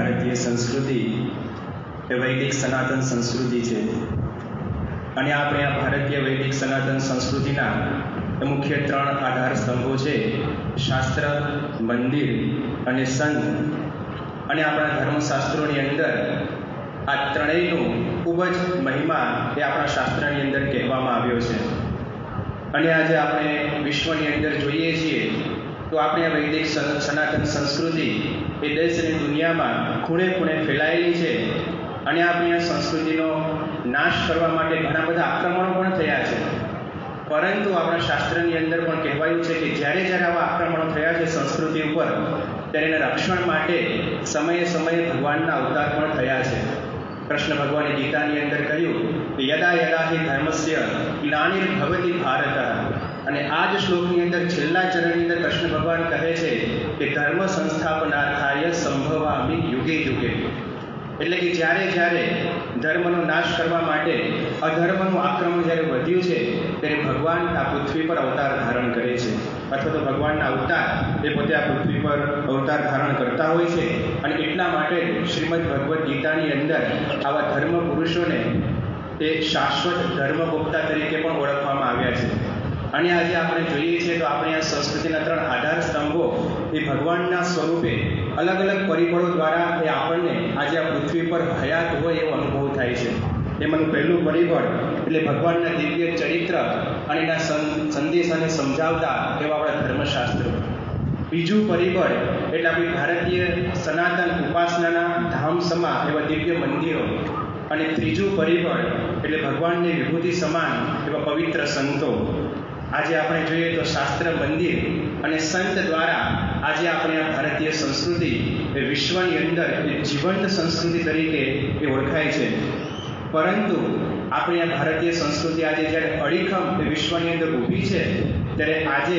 ભારતીય સંસ્કૃતિ એ વૈદિક સનાતન સંસ્કૃતિ છે. અને આપણે આ ભારતીય વૈદિક સનાતન સંસ્કૃતિના મુખ્ય ત્રણ આધાર સ્તંભો છે. શાસ્ત્ર, મંદિર અને સંત. અને આપણા ધર્મશાસ્ત્રોની અંદર આ ત્રણેયનું ખૂબ જ મહિમા એ આપણા શાસ્ત્રની અંદર કહેવામાં આવ્યો છે. અને આજે આપણે વિશ્વની અંદર જોઈએ છીએ તો આપણી આ વૈદિક સનાતન સંસ્કૃતિ એ દેશ અને દુનિયામાં ખૂણે ખૂણે ફેલાયેલી છે અને આપણી આ સંસ્કૃતિનો નાશ કરવા માટે ઘણા બધા આક્રમણો પણ થયા છે. પરંતુ આપણા શાસ્ત્રની અંદર પણ કહેવાયું છે કે જ્યારે જ્યારે આવા આક્રમણો થયા છે સંસ્કૃતિ ઉપર, ત્યારે એના રક્ષણ માટે સમયે સમયે ભગવાનના અવતાર પણ થયા છે. કૃષ્ણ ભગવાને ગીતાની અંદર કહ્યું કે યદા યદા હિ ધર્મસ્ય ગ્લાનિર્ભવતી ભારત. અને આ જ શ્લોકની અંદર છેલ્લા ચરણની અંદર કૃષ્ણ ભગવાન કહે છે કે ધર્મ સંસ્થાપનાર્થાય સંભવામી યુગે યુગે. એટલે કે જ્યારે જ્યારે ધર્મનો નાશ કરવા માટે અધર્મનું આક્રમણ જ્યારે વધ્યું છે, ત્યારે ભગવાન આ પૃથ્વી પર અવતાર ધારણ કરે છે. અથવા તો ભગવાનના અવતાર એ પોતે આ પૃથ્વી પર અવતાર ધારણ કરતા હોય છે. અને એટલા માટે શ્રીમદ ભગવદ્ ગીતાની અંદર આવા ધર્મ પુરુષોને તે શાશ્વત ધર્મગુપ્તા તરીકે પણ ઓળખવામાં આવ્યા છે. અને આજે આપણે જોઈએ છીએ તો આપણે આ સંસ્કૃતિના ત્રણ આધાર સ્તંભો એ ભગવાનના સ્વરૂપે અલગ અલગ પરિબળો દ્વારા એ આપણને આજે આ પૃથ્વી પર હયાત હોય એવો અનુભવ થાય છે. એમાંનું પહેલું પરિબળ એટલે ભગવાનના દિવ્ય ચરિત્ર અને એના સંદેશાને સમજાવતા એવા આપણા ધર્મશાસ્ત્રો. બીજું પરિબળ એટલે આપણી ભારતીય સનાતન ઉપાસનાના ધામ સમા એવા દિવ્ય મંદિરો. અને ત્રીજું પરિબળ એટલે ભગવાનની વિભૂતિ સમાન એવા પવિત્ર સંતો. આજે આપણે જોઈએ તો શાસ્ત્ર મંદિર અને સંત દ્વારા આજે આપણે આ ભારતીય સંસ્કૃતિ એ વિશ્વની અંદર એ જીવંત સંસ્કૃતિ તરીકે એ ઓળખાય છે. પરંતુ આપણી આ ભારતીય સંસ્કૃતિ આજે જ્યારે અડીખમ એ વિશ્વની અંદર ઊભી છે ત્યારે આજે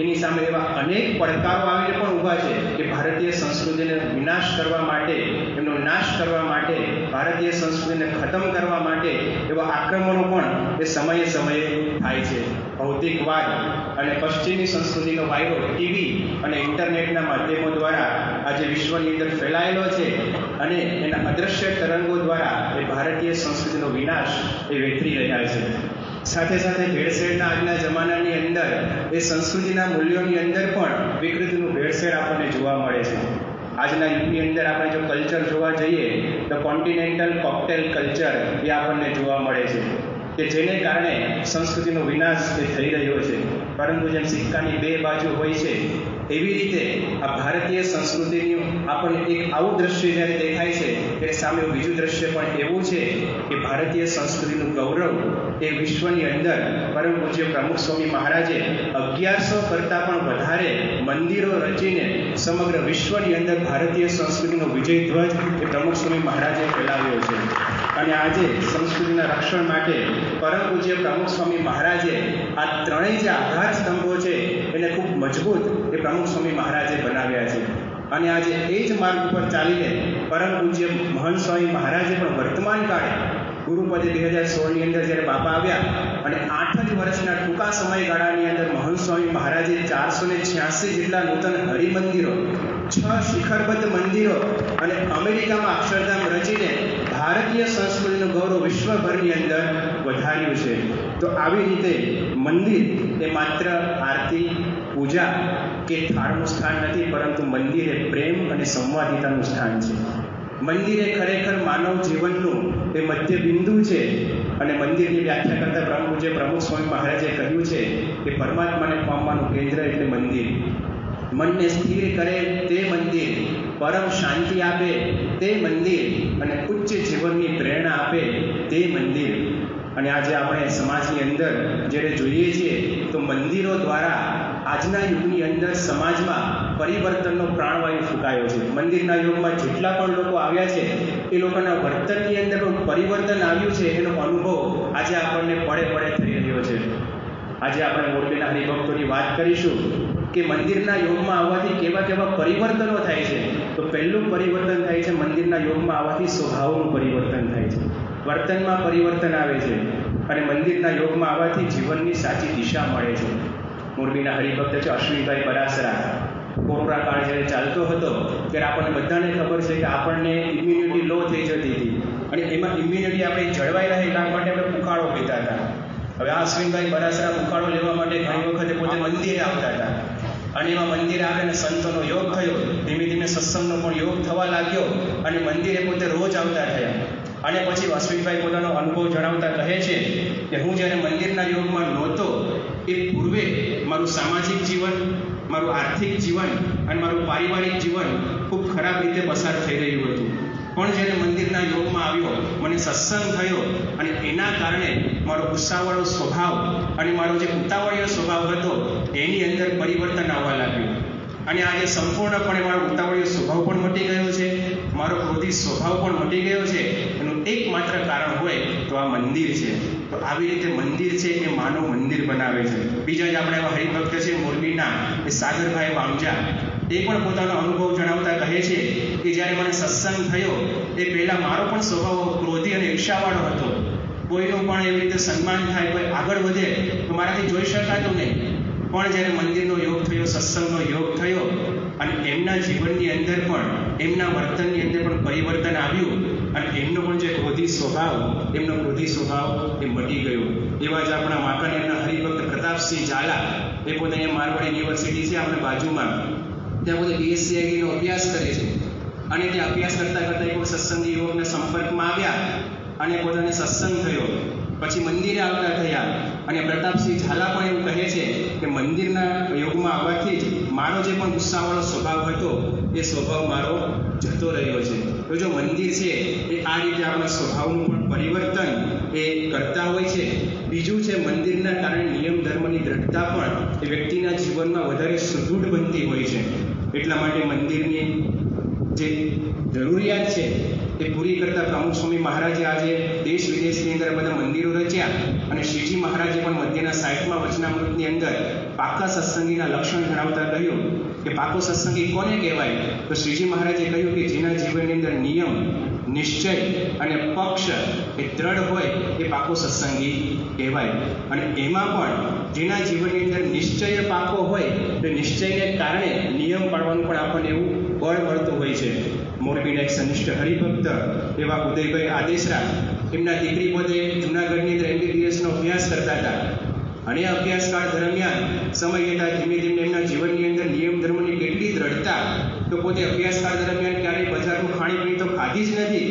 એની સામે એવા અનેક પડકારો આવીને પણ ઊભા છે કે ભારતીય સંસ્કૃતિને વિનાશ કરવા માટે, એમનો નાશ કરવા માટે, ભારતીય સંસ્કૃતિને ખતમ કરવા માટે એવા આક્રમણો પણ એ સમયે સમયે થાય છે. ભૌતિકવાદ અને પશ્ચિમી સંસ્કૃતિનો વાયરો ટીવી અને ઇન્ટરનેટના માધ્યમો દ્વારા આજે વિશ્વની અંદર ફેલાયેલો છે અને એના અદૃશ્ય તરંગો દ્વારા એ ભારતીય સંસ્કૃતિનો વિનાશ એ વેતરી રહ્યા છે. સાથે સાથે ભેળસેળના આજના જમાનાની અંદર એ સંસ્કૃતિના મૂલ્યોની અંદર પણ વિકૃતિનું ભેળસેળ આપણને જોવા મળે છે. આજના યુગની અંદર આપણે જો કલ્ચર જોવા જઈએ, તો કોન્ટિનેન્ટલ કોકટેલ કલ્ચર એ આપણને જોવા મળે છે. કે જેને કારણે સંસ્કૃતિનો વિનાશ એ થઈ રહ્યો છે. પરંતુ જેમ સિક્કાની બે બાજુ હોય છે એવી રીતે આ ભારતીય સંસ્કૃતિનું આપણને એક આવું દ્રશ્ય જ્યારે દેખાય છે ત્યારે સામે બીજું દ્રશ્ય પણ એવું છે કે ભારતીય સંસ્કૃતિનું ગૌરવ એ વિશ્વની અંદર, પરમ પૂજ્ય પ્રમુખ સ્વામી મહારાજે અગિયારસો કરતાં પણ વધારે મંદિરો રચીને સમગ્ર વિશ્વની અંદર ભારતીય સંસ્કૃતિનો વિજય ધ્વજ એ પ્રમુખ સ્વામી મહારાજે ફેલાવ્યો છે. અને આજે સંસ્કૃતિના રક્ષણ માટે પરમ પૂજ્ય પ્રમુખ સ્વામી મહારાજે આ ત્રણેય જે આધાર સ્તંભો છે એને ખૂબ મજબૂત એ પ્રમુખ સ્વામી મહારાજે બનાવ્યા છે. અને આજે એ જ માર્ગ ઉપર ચાલીને પરમ પૂજ્ય મહંત સ્વામી મહારાજે પણ વર્તમાન કાળે ગુરુપદે બે હજાર સોળની અંદર જ્યારે બાપા આવ્યા અને આઠ જ વર્ષના ટૂંકા સમયગાળાની અંદર મહંત સ્વામી મહારાજે ચારસો ને છ્યાસી જેટલા નૂતન હરિમંદિરો, છ શિખરબદ્ધ મંદિરો અને અમેરિકામાં અક્ષરધામ રચીને ભારતીય સંસ્કૃતિનું ગૌરવ વિશ્વભરની અંદર વધાર્યું છે. તો આવી રીતે મંદિર એ માત્ર આરતી પૂજા કે થાળનું સ્થાન નથી, પરંતુ મંદિર એ પ્રેમ અને સંવાદિતાનું સ્થાન છે. મંદિર એ ખરેખર માનવ જીવનનું એ મધ્ય બિંદુ છે અને મંદિરની વ્યાખ્યા કરતા પ્રમુખ જે પ્રમુખ સ્વામી મહારાજે કહ્યું છે કે પરમાત્માને પામવાનું કેન્દ્ર એટલે મંદિર. મનને સ્થિર કરે તે મંદિર, પરમ શાંતિ આપે તે મંદિર અને ઉચ્ચ જીવનની પ્રેરણા આપે તે મંદિર. અને આજે આપણે સમાજની અંદર જ્યારે જોઈએ છીએ તો મંદિરો દ્વારા આજના યુગની અંદર સમાજમાં પરિવર્તનનો પ્રાણવાયુ ફૂંકાયો છે. મંદિરના યુગમાં જેટલા પણ લોકો આવ્યા છે, એ લોકોના વર્તનની અંદર પણ પરિવર્તન આવ્યું છે, એનો અનુભવ આજે આપણને પડે પડે થઈ રહ્યો છે. આજે આપણે મોરબીના હરિભક્તોની વાત કરીશું કે મંદિરના યોગમાં આવવાથી કેવા કેવા પરિવર્તનો થાય છે. તો પહેલું પરિવર્તન થાય છે મંદિરના યોગમાં આવવાથી સ્વભાવનું પરિવર્તન થાય છે. વર્તનમાં પરિવર્તન આવે છે અને મંદિરના યોગમાં આવવાથી જીવનની સાચી દિશા મળે છે. મોરબીના હરિભક્ત છે, અશ્વિનભાઈ પરાસરા. કોરોના કાળ જ્યારે ચાલતો હતો, ત્યારે આપણને બધાને ખબર છે કે આપણને ઇમ્યુનિટી લો થઈ જતી હતી. અને એમાં ઇમ્યુનિટી આપણે જળવાઈ રહે એટલા માટે આપણે ઉખાડો પીતા હતા. હવે આ અશ્વિનભાઈ બરાસરા ઉકાળો લેવા માટે ઘણી વખતે પોતે મંદિરે આવતા હતા. અને એમાં મંદિરે આવીને સંતોનો યોગ થયો. ધીમે ધીમે સત્સંગનો પણ યોગ થવા લાગ્યો અને મંદિરે પોતે રોજ આવતા થયા. અને પછી અશ્વિનભાઈ પોતાનો અનુભવ જણાવતા કહે છે કે હું જ્યારે મંદિરના યોગમાં નહોતો, એ પૂર્વે મારું સામાજિક જીવન, મારું આર્થિક જીવન અને મારું પારિવારિક જીવન ખૂબ ખરાબ રીતે પસાર થઈ રહ્યું હતું. પણ જ્યારે મંદિરના યોગમાં આવ્યો, મને સત્સંગ થયો અને એના કારણે મારો ગુસ્સાવાળો સ્વભાવ અને મારો જે ઉતાવળીયો સ્વભાવ હતો, એની અંદર પરિવર્તન આવવા લાગ્યું. અને આજે સંપૂર્ણપણે મારો ઉતાવળીયો સ્વભાવ પણ મટી ગયો છે, મારો ક્રોધી સ્વભાવ પણ મટી ગયો છે એકમાત્ર કારણ હોય તો આ મંદિર છે. તો આવી રીતે મંદિર છે એ માનવ મંદિર બનાવે છે. બીજા જ આપણે એવા હરિભક્ત છે મોરબીના એ સાગરભાઈ વામજા એ પણ પોતાનો અનુભવ જણાવતા કહે છે કે જ્યારે મને સત્સંગ થયો, એ પહેલાં મારો પણ સ્વભાવ ક્રોધી અને ઈર્ષાવાળો હતો. કોઈનું પણ એવી રીતે સન્માન થાય, કોઈ આગળ વધે, તો મારાથી જોઈ શકાતું નહીં. પણ જ્યારે મંદિરનો યોગ થયો, સત્સંગનો યોગ થયો, અને એમના જીવનની અંદર પણ, એમના વર્તનની અંદર પણ પરિવર્તન આવ્યું અને એમનો પણ જે ક્રોધી સ્વભાવ, એમનો ક્રોધી સ્વભાવ એ મટી ગયો. એવા જ આપણા વાંકાનેરના હરિભક્ત પ્રતાપસિંહ ઝાલા, એ પોતે અહીંયા મારવાડ યુનિવર્સિટી છે, આપણે બાજુમાં. ત્યાં પોતે બીએસસીઆઈનો અભ્યાસ કરે છે. અને તે અભ્યાસ કરતાં કરતાં એક સત્સંગ યુવકના સંપર્કમાં આવ્યા અને પોતાને સત્સંગ થયો. પછી મંદિરે આવતા થયા. અને પ્રતાપસિંહ ઝાલા પણ એવું કહે છે કે મંદિરના યોગમાં આવવાથી જ મારો જે પણ ગુસ્સાવાળો સ્વભાવ હતો, એ સ્વભાવ મારો જતો રહ્યો છે. તો જો મંદિર છે, એ આ રીતે આપણા સ્વભાવનું પણ પરિવર્તન એ કરતા હોય છે. બીજું છે, મંદિરના કારણે નિયમ ધર્મની દ્રઢતા પણ એ વ્યક્તિના જીવનમાં વધારે સુદૃઢ બનતી હોય છે. એટલા માટે મંદિરની જે જરૂરિયાત છે એ પૂરી કરતા પ્રમુખ સ્વામી મહારાજે આજે દેશ વિદેશની અંદર બધા મંદિરો રચ્યા અને શ્રીજી મહારાજે પણ મધ્યના સાઠમાં વચનામૃતની અંદર પાકા સત્સંગીના લક્ષણ જણાવતા કહ્યું કે પાકો સત્સંગી કોને કહેવાય? તો શ્રીજી મહારાજે કહ્યું કે જેના જીવનની અંદર નિયમ, નિશ્ચય અને પક્ષ એ દ્રઢ હોય એ પાકો સત્સંગી કહેવાય. અને એમાં પણ જેના જીવનની અંદર નિશ્ચય પાકો હોય, તો નિશ્ચયને કારણે નિયમ પાડવાનું પણ આપણને એવું બળ મળતું હોય છે. મોરબીના એક સનિષ્ઠ હરિભક્ત એવા ઉદયભાઈ આદેશરા એમના દીકરી પોતે જુનાગઢની અંદર એમબીબીએસનો અભ્યાસ કરતા હતા. અને અભ્યાસકાળ દરમિયાન સમય જતાં ધીમે ધીમે એમના જીવનની અંદર નિયમ ધર્મની કેટલી દ્રઢતા તો પોતે અભ્યાસકાળ દરમિયાન ક્યારેય બજારનું ખાણીપીણી તો ખાધી જ નથી,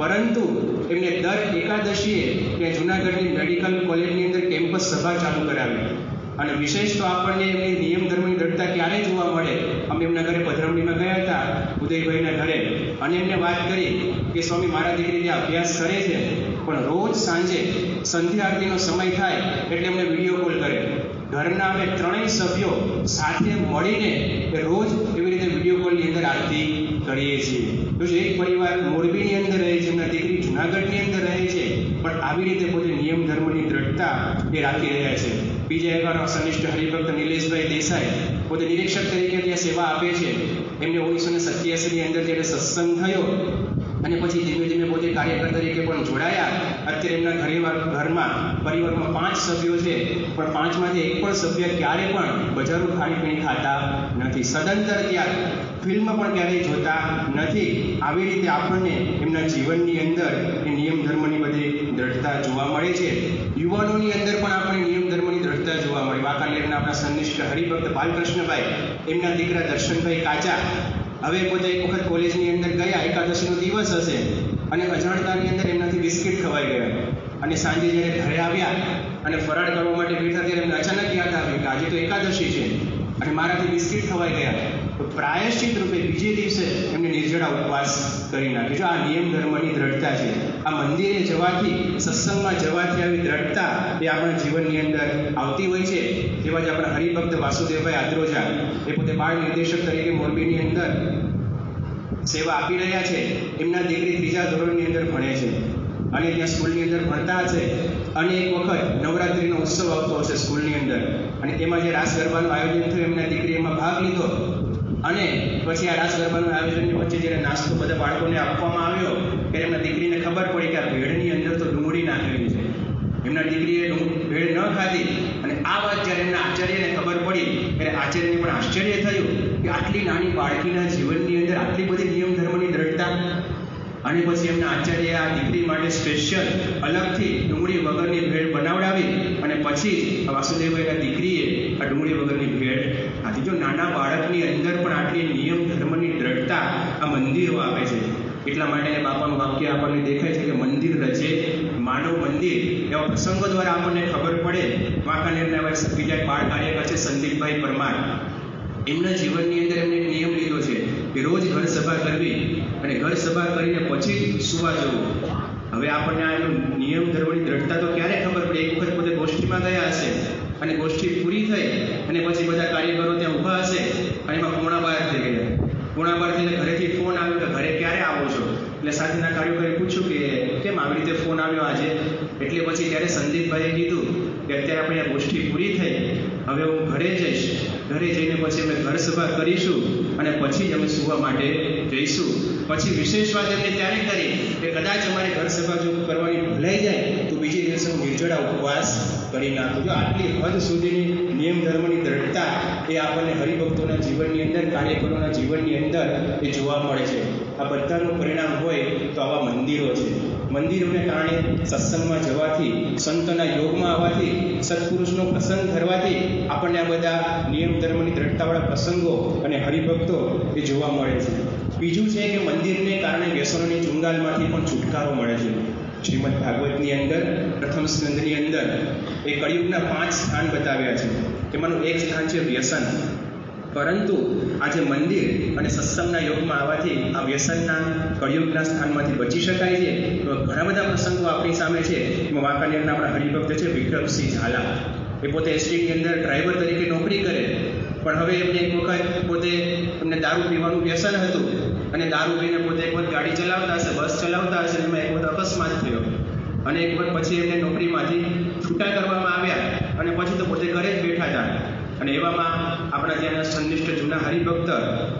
પરંતુ એમને દર એકાદશીએ ત્યાં જુનાગઢની મેડિકલ કોલેજની અંદર કેમ્પસ સભા ચાલુ કરાવી. અને વિશેષ તો આપણને એમની નિયમ ધર્મની દ્રઢતા ક્યારે જોવા મળે? અમે એમના ઘરે પધરામણીમાં ગયા હતા, ઉદયભાઈના ઘરે. અને એમને વાત કરી કે, સ્વામી, મારા દીકરી ત્યાં અભ્યાસ કરે છે, પણ રોજ સાંજે સંધ્યા આરતીનો સમય થાય એટલે એમને વીડિયો કોલ કરે. ઘરના અમે ત્રણેય સભ્યો સાથે મળીને રોજ એવી રીતે વીડિયો કોલની અંદર આરતી કરીએ છીએ. તો જે એક પરિવાર મોરબીની અંદર રહે છે, એમના દીકરી જુનાગઢની અંદર રહે છે, પણ આવી રીતે પોતે નિયમ ધર્મની દ્રઢતા એ રાખી રહ્યા છે. બીજા સનિષ્ઠ હરિભક્ત નિલેશભાઈ દેસાઈ. પોતે નિરીક્ષક તરીકે ત્યાં સેવા આપે છે. એમને ઓગણીસો ને સત્યાસીની અંદર જ્યારે સત્સંગ થયો અને પછી ધીમે ધીમે પોતે કાર્યકર તરીકે પણ જોડાયા, અત્યારે એમના ઘરે ઘરમાં, પરિવારમાં પાંચ સભ્યો છે. પણ પાંચમાંથી એક પણ સભ્ય ક્યારે પણ બજારું ખાણીપીણી ખાતા નથી. સદંતર ત્યાં ફિલ્મ પણ ક્યારેય જોતા નથી. આવી રીતે આપણને એમના જીવનની અંદર એ નિયમ ધર્મની બધી દ્રઢતા જોવા મળે છે. યુવાનોની અંદર પણ આપણે નિયમ ધર્મની દ્રઢતા જોવા મળે વાંકાનેરના આપણા સંનિષ્ઠ હરિભક્ત બાલકૃષ્ણભાઈ, એમના દીકરા દર્શનભાઈ કાચા. હવે પોતે એક વખત કોલેજની અંદર ગયા, એકાદશીનો દિવસ હશે અને અજાણતાની અંદર એમનાથી બિસ્કિટ ખવાઈ ગયા. અને સાંજે જ્યારે ઘરે આવ્યા અને ફરાળ કરવા માટે બેઠા ત્યારે એમને અચાનક યાદ આવ્યું કે આજે તો એકાદશી છે અને મારાથી બિસ્કિટ ખવાઈ ગયા. તો પ્રાયશ્ચિત રૂપે બીજે દિવસે એમને નિર્જળા ઉપવાસ કરી નાખ્યો. આ નિયમ ધર્મની દ્રઢતા છે આ મંદિરે જવાથી, સત્સંગમાં જવાથી આવી દ્રઢતા એ આપણા જીવનની અંદર આવતી હોય છે. એવા જ આપણા હરિભક્ત વાસુદેવભાઈ આદ્રોજા, એ પોતે બાળ નિર્દેશક તરીકે મોરબીની અંદર સેવા આપી રહ્યા છે. એમના દીકરી ત્રીજા ધોરણની અંદર ભણે છે. અને ત્યાં સ્કૂલની અંદર ભણતા હશે. અને એક વખત નવરાત્રિનો ઉત્સવ આવતો હશે સ્કૂલની અંદર. અને એમાં જે રાસ ગરબાનું આયોજન થયું, એમના દીકરી એમાં ભાગ લીધો. અને પછી આ રાસ ગરબાનું આયોજનની વચ્ચે જ્યારે નાસ્તો બધા બાળકોને આપવામાં આવ્યો ત્યારે એમના દીકરીને ખબર પડી કે આ ભેળની અંદર તો ડુંગળી નાખેલી છે. એમના દીકરીએ ભેળ ન ખાધી અને આ વાત જ્યારે એમના આચાર્યને ખબર પડી, ત્યારે આચાર્યને પણ આશ્ચર્ય થયું કે આટલી નાની બાળકીના જીવનની અંદર આટલી બધી નિયમ ધર્મની દ્રઢતા. અને પછી એમના આચાર્યએ આ દીકરી માટે સ્પેશિયલ અલગથી ડુંગળી વગરની ભેળ બનાવડાવી અને પછી વાસુદેવભાઈના દીકરીએ આ ડુંગળી વગરની ભેળ આથી જો નાના બાળકની અંદર પણ આટલી નિયમ ધર્મની દ્રઢતા આ મંદિરો આપે છે એટલા માટે બાપાનું વાક્ય આપણને દેખાય છે કે મંદિર રચે માનવ મંદિર એવા પ્રસંગો દ્વારા આપણને ખબર પડે. વાંકાનેરના બીજા એક બાળ કાર્યકર છે સંદીપભાઈ પરમાર. એમના જીવનની અંદર એમને નિયમ લીધો છે કે રોજ ઘર સભા કરવી અને ઘર સભા કરીને પછી સુવા જવું. હવે આપણને આ એનો નિયમ, ધર્મની દ્રઢતા તો ક્યારે ખબર પડે? એક વખત પોતે ગોષ્ઠીમાં ગયા હશે અને ગોષ્ઠી પૂરી થઈ અને પછી બધા કાર્યકરો ત્યાં ઊભા હશે અને એમાં પોણા બાર થઈ ગયા. પોણા બાર થઈને ઘરેથી ફોન આવ્યો કે ઘરે ક્યારે આવો છો એટલે સાથેના કાર્યકરે પૂછ્યું કે કેમ આવી રીતે ફોન આવ્યો આજે? એટલે પછી ત્યારે સંદીપભાઈએ કીધું કે અત્યારે આપણે આ ગોષ્ઠી પૂરી થઈ. હવે હું ઘરે જઈશ. ઘરે જઈને પછી અમે ઘર સભા કરીશું અને પછી જ અમે સુવા માટે જઈશું. પછી વિશેષ વાત એમને ત્યારે કરી કે કદાચ અમારે ઘર સભા જો કરવાની ભૂલાઈ જાય, તો બીજે દિવસે હું નિર્જળા ઉપવાસ કરી નાખું. જો આટલી હદ સુધીની નિયમ ધર્મની દ્રઢતા એ આપણને હરિભક્તોના જીવનની અંદર કાર્યકરોના જીવનની અંદર એ જોવા મળે છે. આ બધાનું પરિણામ હોય મંદિરો છે. મંદિરોને કારણે સત્સંગમાં જવાથી, સંતોના યોગમાં આવવાથી, સત્પુરુષનો પ્રસંગ કરવાથી આપણને આ બધા નિયમ ધર્મની દ્રઢતાવાળા પ્રસંગો અને હરિભક્તો એ જોવા મળે છે. બીજું છે કે મંદિરને કારણે વ્યસનોની ચુંગાલમાંથી પણ છુટકારો મળે છે. શ્રીમદ ભાગવતની અંદર, પ્રથમ સ્કંદની અંદર એ કળિયુગના પાંચ સ્થાન બતાવ્યા છે. તેમાંનું એક સ્થાન છે વ્યસન. પરંતુ આજે મંદિર અને સત્સંગના યોગમાં આવવાથી આ વ્યસનના કળિયુગના સ્થાનમાંથી બચી શકાય છે. તો ઘણા બધા પ્રસંગો આપણી સામે છે. એમાં વાંકાનેરના આપણા હરિભક્ત છે વિક્રમસિંહ ઝાલા. એ પોતે એસટીની અંદર ડ્રાઈવર તરીકે નોકરી કરે. પણ હવે એમને એક વખત પોતે એમને દારૂ પીવાનું વ્યસન હતું અને દારૂ પીને પોતે એક વખત ગાડી ચલાવતા હશે, બસ ચલાવતા હશે, એમાં એક વખત અકસ્માત થયો. અને એક વખત પછી એમને નોકરીમાંથી છૂટા કરવામાં આવ્યા અને પછી તો પોતે ઘરે જ બેઠા હતા. અને એવામાં આપણા ત્યાંના સંનિષ્ઠ જૂના હરિભક્ત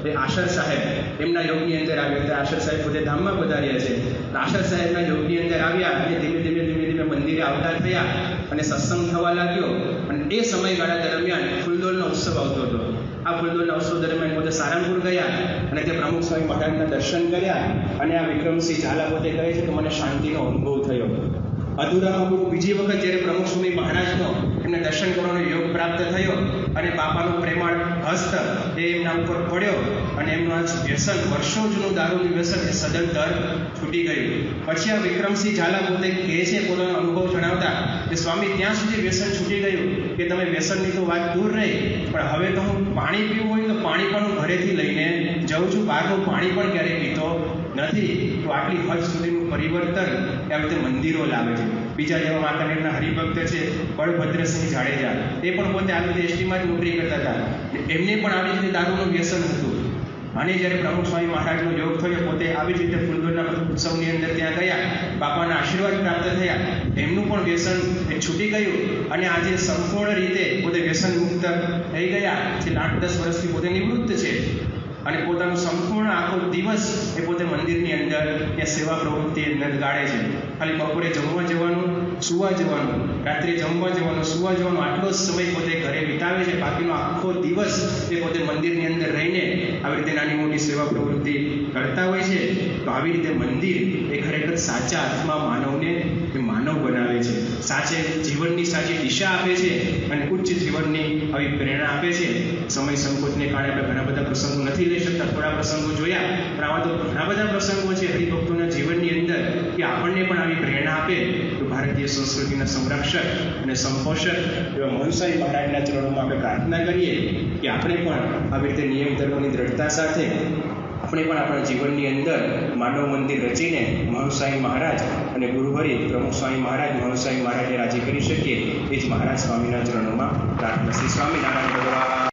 એ આશર સાહેબ, એમના યોગની અંદર આવ્યા હતા. આશર સાહેબ પોતે ધામમાં પધાર્યા છે. આશર સાહેબના યોગની અંદર આવ્યા અને ધીમે ધીમે ધીમે ધીમે મંદિરે આવતા થયા અને સત્સંગ થવા લાગ્યો. અને એ સમયગાળા દરમિયાન ફૂલદોલનો ઉત્સવ આવતો હતો. આ ફૂલદોલના ઉત્સવ દરમિયાન પોતે સારંગપુર ગયા અને તે પ્રમુખ સ્વામી મહારાજના દર્શન કર્યા અને આ વિક્રમસિંહ ઝાલા પોતે કહે છે કે મને શાંતિનો અનુભવ થયો. અધૂરામાં ગુરુ બીજી વખત જ્યારે પ્રમુખ સ્વામી મહારાજનો એમને દર્શન કરવાનો યોગ પ્રાપ્ત થયો અને બાપાનો પ્રેમાળ હસ્ત એ એમના ઉપર પડ્યો અને એમનું આ વ્યસન, વર્ષો જૂનું દારૂનું વ્યસન એ સદંતર છૂટી ગયું. પછી આ વિક્રમસિંહ ઝાલા પોતે કહે છે, પોતાનો અનુભવ જણાવતા કે, સ્વામી, ત્યાં સુધી વ્યસન છૂટી ગયું કે તમે વ્યસનની તો વાત દૂર રહી, પણ હવે તો હું પાણી પીવું હોય તો પાણી પણ હું ઘરેથી લઈને જાઉં છું. બહારનું પાણી પણ ક્યારેય પીતો નથી. તો આટલી હદ સુધીનું પરિવર્તન એ રીતે મંદિરો લાવે છે. બીજા જેવા વાંકાનેરના હરિભક્ત છે, બળભદ્રસિંહ જાડેજા એ પણ પોતે આવી રીતે એસટીમાં જ નોકરી કરતા હતા. એમને પણ આવી રીતે દારૂનું વ્યસન હતું. અને જ્યારે પ્રમુખ સ્વામી મહારાજનો યોગ થયો, પોતે આવી જ રીતે ફૂલદોરના ઉત્સવની અંદર ત્યાં ગયા, બાપાના આશીર્વાદ પ્રાપ્ત થયા. એમનું પણ વ્યસન એ છૂટી ગયું અને આજે સંપૂર્ણ રીતે પોતે વ્યસન મુક્ત થઈ ગયા. જે આઠ દસ વર્ષથી પોતે નિવૃત્ત છે. અને પોતાનો સંપૂર્ણ આખો દિવસ એ પોતે મંદિરની અંદર એ સેવા પ્રવૃત્તિ અંદર ગાળે છે. ખાલી બપોરે જમવા જવાનું, સુવા જવાનું, રાત્રે જમવા જવાનું, સુવા જવાનું આટલો જ સમય પોતે ઘરે વિતાવે છે. બાકીનો આખો દિવસ એ પોતે મંદિરની અંદર રહીને આવી રીતે નાની મોટી સેવા પ્રવૃત્તિ કરતા હોય છે. તો આવી રીતે મંદિર એ ખરેખર સાચા અર્થમાં માનવને માનવ બનાવે છે. સાચે જીવનની સાચી દિશા આપે છે અને ઉચ્ચ જીવનની આવી પ્રેરણા આપે છે. સમય સંકોચને કારણે આપણે ઘણા બધા પ્રસંગો નથી લઈ શકતા. થોડા પ્રસંગો જોયા, પણ આવા તો ઘણા બધા પ્રસંગો છે હરિભક્તોના જીવનની અંદર કે આપણને પણ આવી પ્રેરણા આપે. તો ભારતીય સંસ્કૃતિના સંરક્ષક અને સંપોષક એવા મનસાઈ મહારાજના ચરણોમાં આપણે પ્રાર્થના કરીએ કે આપણે પણ આવી રીતે નિયમ ધર્મની દ્રઢતા સાથે આપણે પણ આપણા જીવનની અંદર માનવ મંદિર રચીને મહાનુસાઈ મહારાજ અને ગુરુહરિ પ્રમુખ સ્વામી મહારાજ મહાનુસાઈ મહારાજને રાજી કરી શકીએ એ જ મહારાજ સ્વામીના ચરણોમાં પ્રાર્થના શ્રી સ્વામિનારાયણ ભગવાન.